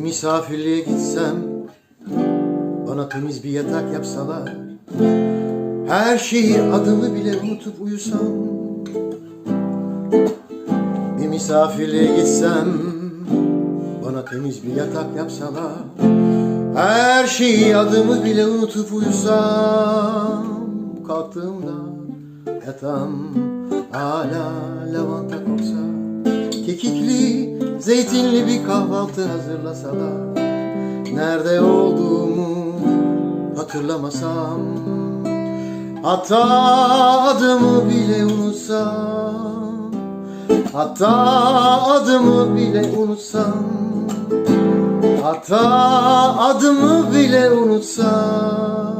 misafirliğe gitsem Bana temiz bir yatak yapsalar Her şeyi adımı bile unutup uyusam. Bir misafirliğe gitsem Bana temiz bir yatak yapsalar Her şeyi adımı bile unutup uyusam. Kalktığımda yatağım hala zeytinli bir kahvaltı hazırlasalar Nerede olduğumu hatırlamasam Hatta adımı bile unutsam Hatta adımı bile unutsam Hatta adımı bile unutsam